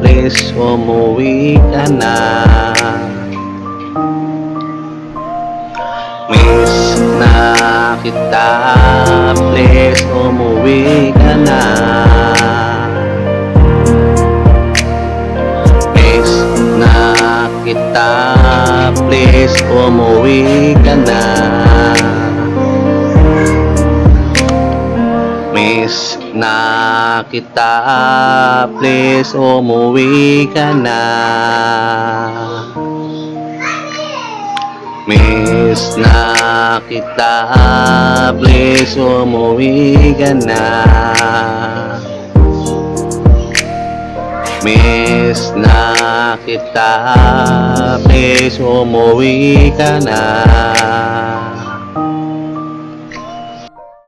please umuwi ka na. Miss na kita, please umuwi ka na. Miss na kita, please umuwi ka na Miss na kita, please umuwi ka na. Miss na kita, please umuwi ka na. Miss na kita, please umuwi ka na